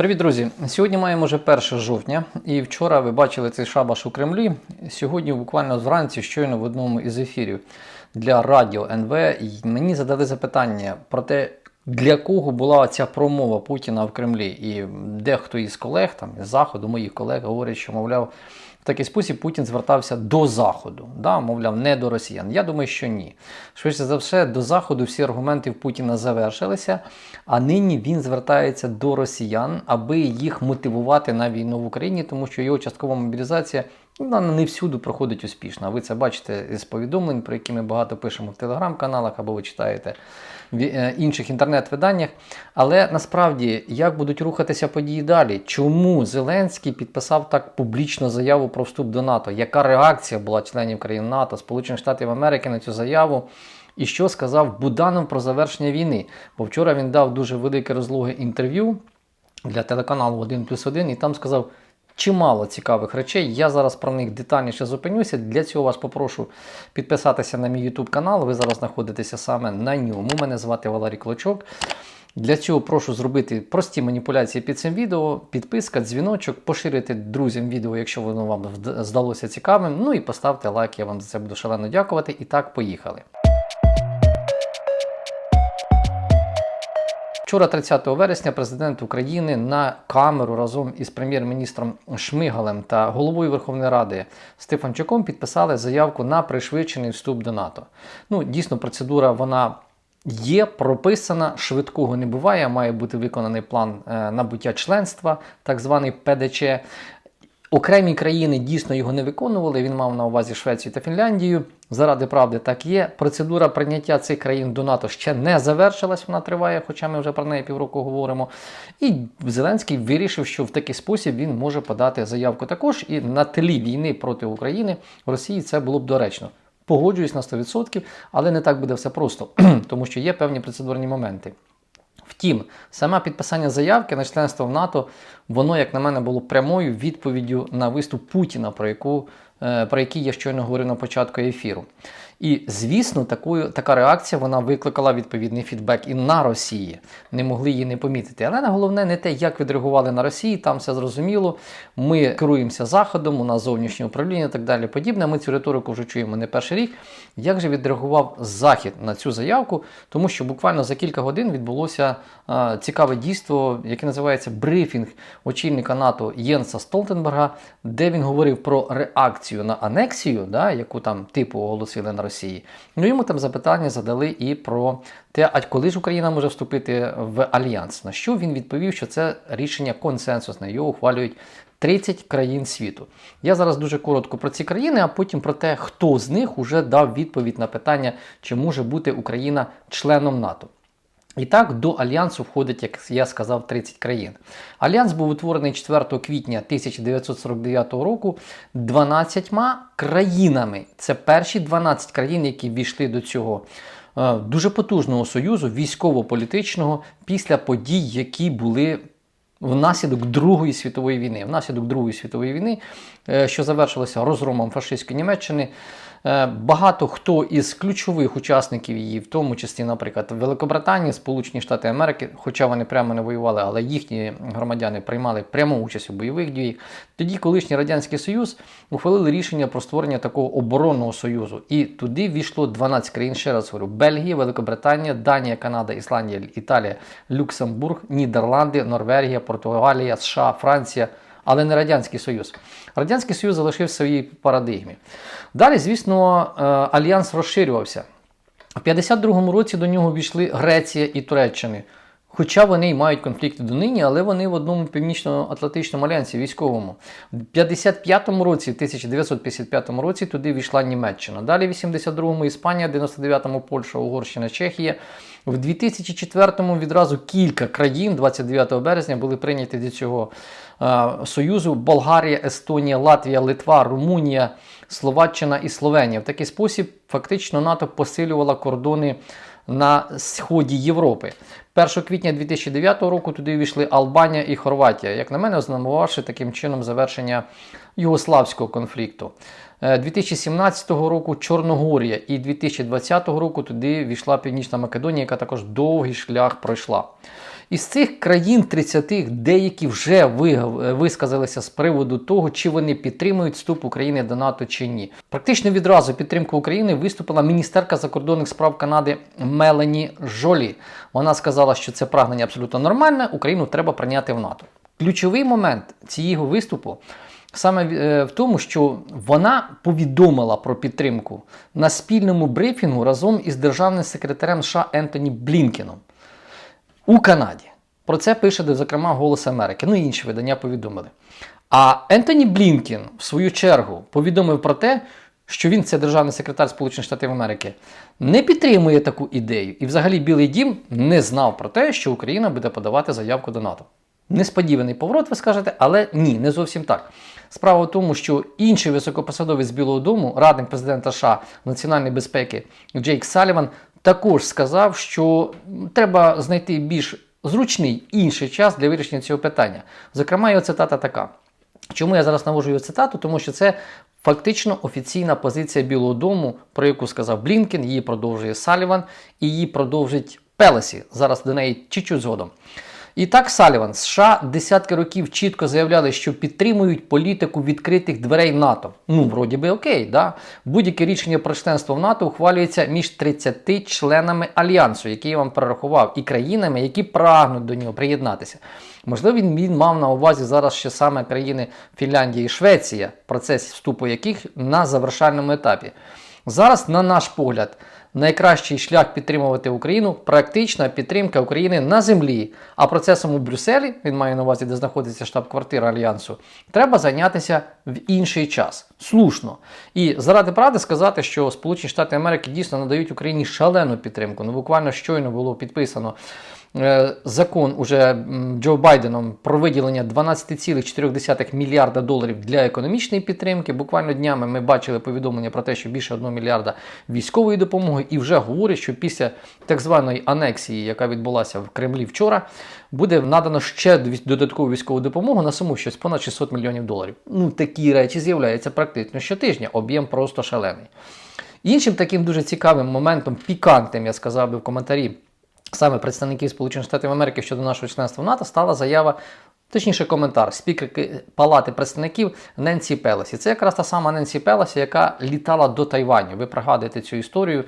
Привіт, друзі! Сьогодні маємо вже 1 жовтня, і вчора ви бачили цей шабаш у Кремлі. Сьогодні, буквально зранці, щойно в одному із ефірів для радіо НВ, мені задали запитання про те, для кого була ця промова Путіна в Кремлі. І дехто із колег, там із заходу, моїх колег, говорять, що мовляв. Такий спосіб Путін звертався до Заходу, да, мовляв, не до росіян. Я думаю, що ні. Швидше за все, до Заходу всі аргументи в Путіна завершилися, а нині він звертається до росіян, аби їх мотивувати на війну в Україні, тому що його часткова мобілізація вона не всюди проходить успішно. Ви це бачите з повідомлень, про які ми багато пишемо в телеграм-каналах або ви читаєте інших інтернет-виданнях. Але насправді як будуть рухатися події далі? Чому Зеленський підписав так публічно заяву про вступ до НАТО? Яка реакція була членів країн НАТО, Сполучених Штатів Америки на цю заяву? І що сказав Буданов про завершення війни? Бо вчора він дав дуже велике розлоге інтерв'ю для телеканалу 1 плюс 1 і там сказав. Чимало цікавих речей. Я зараз про них детальніше зупинюся. Для цього вас попрошу підписатися на мій YouTube канал. Ви зараз знаходитеся саме на ньому. Мене звати Валерій Клочок. Для цього прошу зробити прості маніпуляції під цим відео, підписка, дзвіночок, поширити друзям відео, якщо воно вам здалося цікавим. Ну і поставте лайк, я вам за це буду шалено дякувати. І так, поїхали. Вчора, 30 вересня, президент України на камеру разом із прем'єр-міністром Шмигалем та головою Верховної Ради Стефанчуком підписали заявку на пришвидшений вступ до НАТО. Ну, дійсно, процедура вона. Є прописана, швидкого не буває, має бути виконаний план е, набуття членства, так званий ПДЧ. Окремі країни дійсно його не виконували. Він мав на увазі Швецію та Фінляндію. Заради правди так є. Процедура прийняття цих країн до НАТО ще не завершилась, вона триває, хоча ми вже про неї півроку говоримо. І Зеленський вирішив, що в такий спосіб він може подати заявку також. І на тлі війни проти України в Росії це було б доречно. Погоджуюсь на 100%, але не так буде все просто, тому що є певні процедурні моменти. Втім, саме підписання заявки на членство в НАТО, воно, як на мене, було прямою відповіддю на виступ Путіна, про яку, е, про який я щойно говорив на початку ефіру. І, звісно, такою, така реакція вона викликала відповідний фідбек і на Росії. Не могли її не помітити. Але головне не те, як відреагували на Росії, там все зрозуміло. Ми керуємося Заходом, у нас зовнішнє управління і так далі. Подібне. Ми цю риторику вже чуємо не перший рік. Як же відреагував Захід на цю заявку? Тому що буквально за кілька годин відбулося а, цікаве дійство, яке називається брифінг очільника НАТО Єнса Столтенберга, де він говорив про реакцію на анексію, да, яку там типу оголосили на Росії. Ну йому там запитання задали і про те, а коли ж Україна може вступити в альянс. На що він відповів, що це рішення консенсусне, його ухвалюють 30 країн світу. Я зараз дуже коротко про ці країни, а потім про те, хто з них уже дав відповідь на питання, чи може бути Україна членом НАТО. І так, до Альянсу входить, як я сказав, 30 країн. Альянс був утворений 4 квітня 1949 року 12 країнами. Це перші 12 країн, які війшли до цього е, дуже потужного союзу, військово-політичного, після подій, які були внаслідок Другої світової війни. Внаслідок Другої світової війни, е, що завершилося розгромом фашистської Німеччини. Е, багато хто із ключових учасників її, в тому числі, наприклад, Великобританія, Сполучені Штати Америки, хоча вони прямо не воювали, але їхні громадяни приймали пряму участь у бойових діях. Тоді колишній радянський союз ухвалили рішення про створення такого оборонного союзу. І туди війшло 12 країн. Ще раз говорю: Бельгія, Великобританія, Данія, Канада, Ісландія, Італія, Люксембург, Нідерланди, Норвегія, Португалія, США, Франція але не Радянський Союз. Радянський Союз залишив в своїй парадигмі. Далі, звісно, е, альянс розширювався. В 52-му році до нього війшли Греція і Туреччини. Хоча вони й мають конфлікти донині, але вони в одному північно-атлантичному альянсі військовому. В 55-му році, 1955 році, туди війшла Німеччина. Далі в 82-му Іспанія, 99-му Польща, Угорщина, Чехія. В 2004-му відразу кілька країн 29 березня були прийняті до цього е, союзу: Болгарія, Естонія, Латвія, Литва, Румунія, Словаччина і Словенія. В такий спосіб фактично НАТО посилювала кордони на сході Європи. 1 квітня 2009 року туди війшли Албанія і Хорватія, як на мене, ознамувавши таким чином завершення югославського конфлікту. 2017 е, року Чорногорія і 2020 року туди війшла Північна Македонія, яка також довгий шлях пройшла. Із цих країн 30 деякі вже висказалися з приводу того, чи вони підтримують вступ України до НАТО чи ні. Практично відразу підтримку України виступила міністерка закордонних справ Канади Мелані Жолі. Вона сказала, що це прагнення абсолютно нормальне, Україну треба прийняти в НАТО. Ключовий момент цієї виступу саме е, в тому, що вона повідомила про підтримку на спільному брифінгу разом із державним секретарем США Ентоні Блінкеном у Канаді. Про це пише, зокрема, Голос Америки. Ну і інші видання повідомили. А Ентоні Блінкен, в свою чергу, повідомив про те, що він, це державний секретар Сполучених Штатів Америки, не підтримує таку ідею. І взагалі Білий Дім не знав про те, що Україна буде подавати заявку до НАТО. Несподіваний поворот, ви скажете, але ні, не зовсім так. Справа в тому, що інший високопосадовець Білого Дому, радник президента США національної безпеки Джейк Саліван, також сказав, що треба знайти більш зручний інший час для вирішення цього питання. Зокрема, його цитата така. Чому я зараз навожу його цитату? Тому що це фактично офіційна позиція Білого Дому, про яку сказав Блінкен, її продовжує Саліван і її продовжить Пелесі. Зараз до неї чуть-чуть згодом. І так, Саліван, США десятки років чітко заявляли, що підтримують політику відкритих дверей НАТО. Ну, вроді би окей, да? Будь-яке рішення про членство в НАТО ухвалюється між 30 членами альянсу, який я вам перерахував, і країнами, які прагнуть до нього приєднатися. Можливо, він, він мав на увазі зараз ще саме країни Фінляндія і Швеція, процес вступу яких на завершальному етапі. Зараз, на наш погляд, найкращий шлях підтримувати Україну практична підтримка України на землі. А процесом у Брюсселі, він має на увазі, де знаходиться штаб-квартира Альянсу, треба зайнятися в інший час. Слушно. І заради правди сказати, що Сполучені Штати Америки дійсно надають Україні шалену підтримку. Ну, буквально щойно було підписано. Е, Закон уже Джо Байденом про виділення 12,4 мільярда доларів для економічної підтримки. Буквально днями ми бачили повідомлення про те, що більше 1 мільярда військової допомоги, і вже говорять, що після так званої анексії, яка відбулася в Кремлі вчора, буде надано ще додаткову військову допомогу на суму щось понад 600 мільйонів доларів. Ну такі речі з'являються практично щотижня. Об'єм просто шалений. Іншим таким дуже цікавим моментом, пікантним, я сказав би в коментарі, саме представників Сполучених Штатів Америки щодо нашого членства в НАТО, стала заява, точніше, коментар спікерки Палати представників Ненсі Пелесі. Це якраз та сама Ненсі Пелесі, яка літала до Тайваню. Ви пригадуєте цю історію,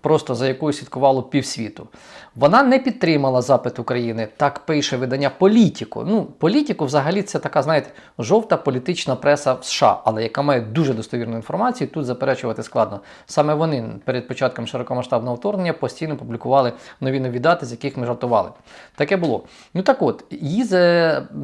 просто за якою слідкувало півсвіту. Вона не підтримала запит України, так пише видання Політіко. Ну, Політіко взагалі це така, знаєте, жовта політична преса в США, але яка має дуже достовірну інформацію. Тут заперечувати складно. Саме вони перед початком широкомасштабного вторгнення постійно публікували нові нові дати, з яких ми жартували. Таке було. Ну так от, її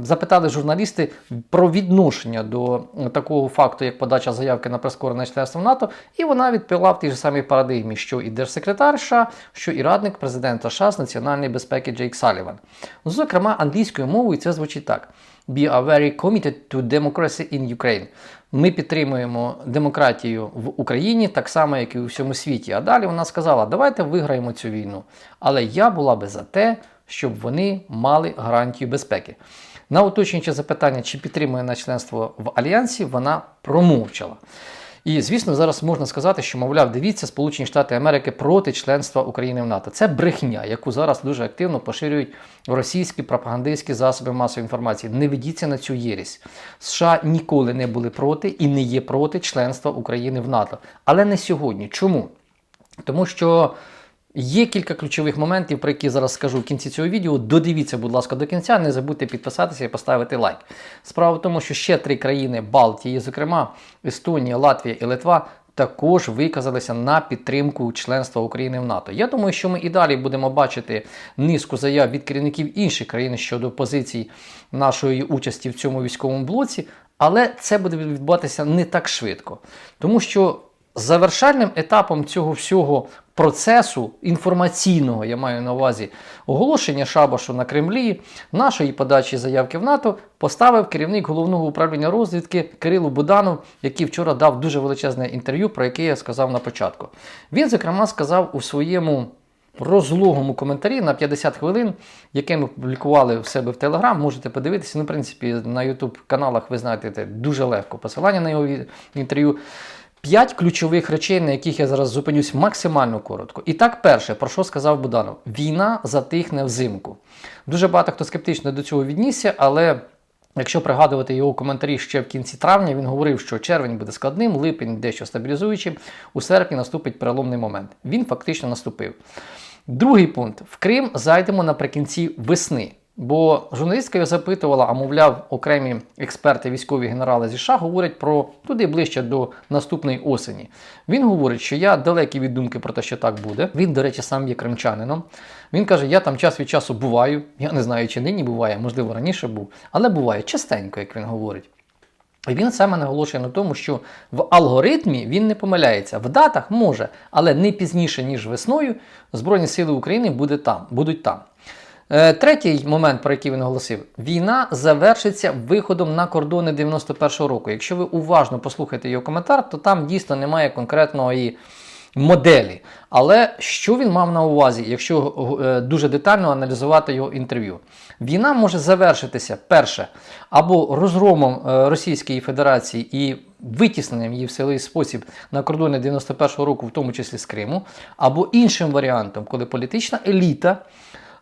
запитали журналісти про відношення до такого факту, як подача заявки на прискорене членство в НАТО, і вона відповіла в тій ж самій парадигмі, що і держсекретар США, що і радник президента США з національної безпеки Джейк Саліван. Зокрема, англійською мовою це звучить так: We are very committed to democracy in Ukraine. Ми підтримуємо демократію в Україні так само, як і у всьому світі. А далі вона сказала: давайте виграємо цю війну. Але я була би за те, щоб вони мали гарантію безпеки. На уточнююче запитання, чи підтримує на членство в Альянсі, вона промовчала. І звісно, зараз можна сказати, що, мовляв, дивіться, Сполучені Штати Америки проти членства України в НАТО. Це брехня, яку зараз дуже активно поширюють російські пропагандистські засоби масової інформації. Не ведіться на цю єрість. США ніколи не були проти і не є проти членства України в НАТО. Але не сьогодні. Чому? Тому що є кілька ключових моментів, про які зараз скажу в кінці цього відео. Додивіться, будь ласка, до кінця. Не забудьте підписатися і поставити лайк. Справа в тому, що ще три країни Балтії, зокрема Естонія, Латвія і Литва. Також виказалися на підтримку членства України в НАТО. Я думаю, що ми і далі будемо бачити низку заяв від керівників інших країн щодо позицій нашої участі в цьому військовому блоці, але це буде відбуватися не так швидко, тому що завершальним етапом цього всього процесу інформаційного, я маю на увазі оголошення шабашу на Кремлі, нашої подачі заявки в НАТО поставив керівник головного управління розвідки Кирило Буданов, який вчора дав дуже величезне інтерв'ю, про яке я сказав на початку. Він, зокрема, сказав у своєму розлогому коментарі на 50 хвилин, яке ми публікували в себе в Телеграм. Можете подивитися. Ну, в принципі, на YouTube каналах ви знаєте дуже легко посилання на його інтерв'ю. П'ять ключових речей, на яких я зараз зупинюсь максимально коротко. І так, перше, про що сказав Буданов: війна затихне взимку. Дуже багато хто скептично до цього віднісся, але. Якщо пригадувати його коментарі ще в кінці травня, він говорив, що червень буде складним, липень дещо стабілізуючим, у серпні наступить переломний момент. Він фактично наступив. Другий пункт: в Крим зайдемо наприкінці весни. Бо журналістка його запитувала, а мовляв, окремі експерти, військові генерали зі США говорять про туди ближче до наступної осені. Він говорить, що я далекий від думки про те, що так буде. Він, до речі, сам є кримчанином. Він каже: я там час від часу буваю. Я не знаю, чи нині буває, можливо, раніше був, але буває частенько, як він говорить. І він саме наголошує на тому, що в алгоритмі він не помиляється. В датах може, але не пізніше, ніж весною, Збройні Сили України буде там, будуть там. Е, Третій момент, про який він оголосив: війна завершиться виходом на кордони 91-го року. Якщо ви уважно послухаєте його коментар, то там дійсно немає конкретної моделі. Але що він мав на увазі, якщо е, дуже детально аналізувати його інтерв'ю? Війна може завершитися перше або розгромом е, Російської Федерації і витісненням її в силовий спосіб на кордони 91-го року, в тому числі з Криму, або іншим варіантом, коли політична еліта.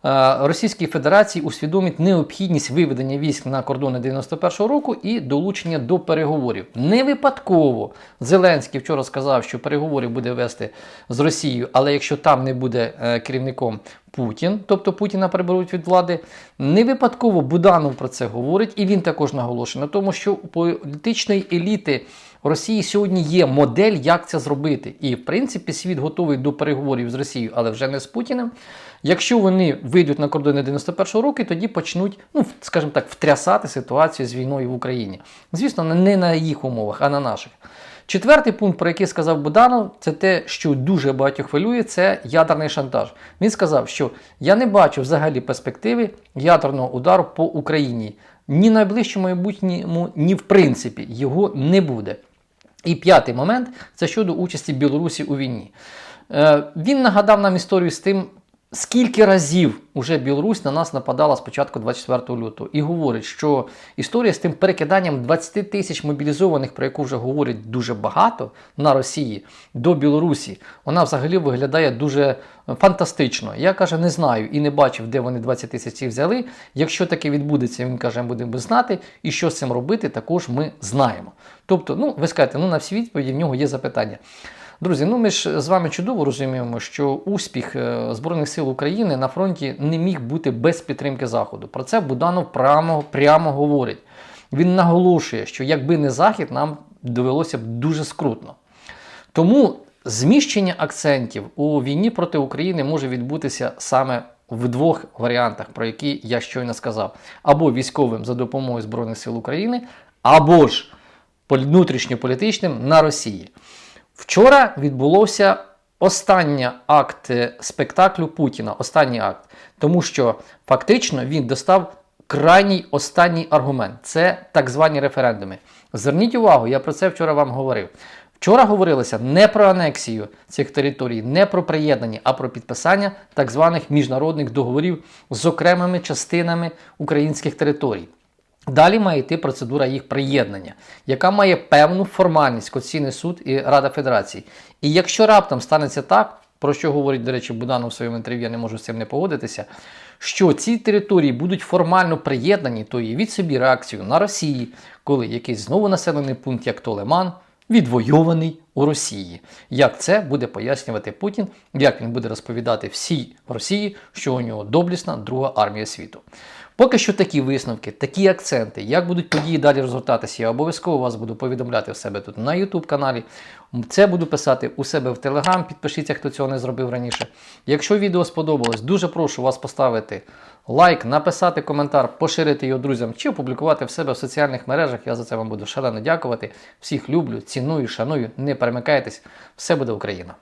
Е, Російській Федерації усвідомить необхідність виведення військ на кордони 91-го року і долучення до переговорів. Не випадково Зеленський вчора сказав, що переговори буде вести з Росією, але якщо там не буде е, керівником Путін, тобто Путіна приберуть від влади, не випадково Буданов про це говорить, і він також наголошує на тому, що у політичної еліти. Росії сьогодні є модель, як це зробити. І, в принципі, світ готовий до переговорів з Росією, але вже не з Путіним. Якщо вони вийдуть на кордони 91-го року, тоді почнуть, ну, скажімо так, втрясати ситуацію з війною в Україні. Звісно, не на їх умовах, а на наших. Четвертий пункт, про який сказав Буданов, це те, що дуже багатьох хвилює, це ядерний шантаж. Він сказав, що я не бачу взагалі перспективи ядерного удару по Україні. Ні найближчому майбутньому, ні в принципі його не буде. І п'ятий момент це щодо участі Білорусі у війні. Е, Він нагадав нам історію з тим, скільки разів уже Білорусь на нас нападала з початку 24 лютого, і говорить, що історія з тим перекиданням 20 тисяч мобілізованих, про яку вже говорять дуже багато на Росії до Білорусі, вона взагалі виглядає дуже фантастично. Я каже, не знаю і не бачив, де вони 20 тисяч взяли. Якщо таке відбудеться, він каже, будемо знати. І що з цим робити, також ми знаємо. Тобто, ну ви скажете, ну на всі відповіді в нього є запитання. Друзі, ну ми ж з вами чудово розуміємо, що успіх е, Збройних сил України на фронті не міг бути без підтримки Заходу. Про це Буданов прямо, прямо говорить. Він наголошує, що якби не Захід, нам довелося б дуже скрутно. Тому зміщення акцентів у війні проти України може відбутися саме в двох варіантах, про які я щойно сказав: або військовим за допомогою Збройних сил України, або ж внутрішньополітичним на Росії. Вчора відбулося останній акт спектаклю Путіна. Останній акт, тому що фактично він достав крайній останній аргумент це так звані референдуми. Зверніть увагу, я про це вчора вам говорив. Вчора говорилося не про анексію цих територій, не про приєднання, а про підписання так званих міжнародних договорів з окремими частинами українських територій. Далі має йти процедура їх приєднання, яка має певну формальність Конституційний суд і Рада Федерації. І якщо раптом станеться так, про що говорить, до речі, Буданов в своєму інтерв'ю, я не можу з цим не погодитися, що ці території будуть формально приєднані, то і від собі реакцію на Росії, коли якийсь знову населений пункт, як Толеман, відвойований у Росії. Як це буде пояснювати Путін, як він буде розповідати всій Росії, що у нього доблісна друга армія світу. Поки що такі висновки, такі акценти, як будуть події далі розгортатися, я обов'язково вас буду повідомляти в себе тут на YouTube каналі. Це буду писати у себе в Telegram, підпишіться, хто цього не зробив раніше. Якщо відео сподобалось, дуже прошу вас поставити лайк, написати коментар, поширити його друзям чи опублікувати в себе в соціальних мережах. Я за це вам буду шалено дякувати. Всіх люблю, ціную, шаную, не перемикайтесь. Все буде Україна!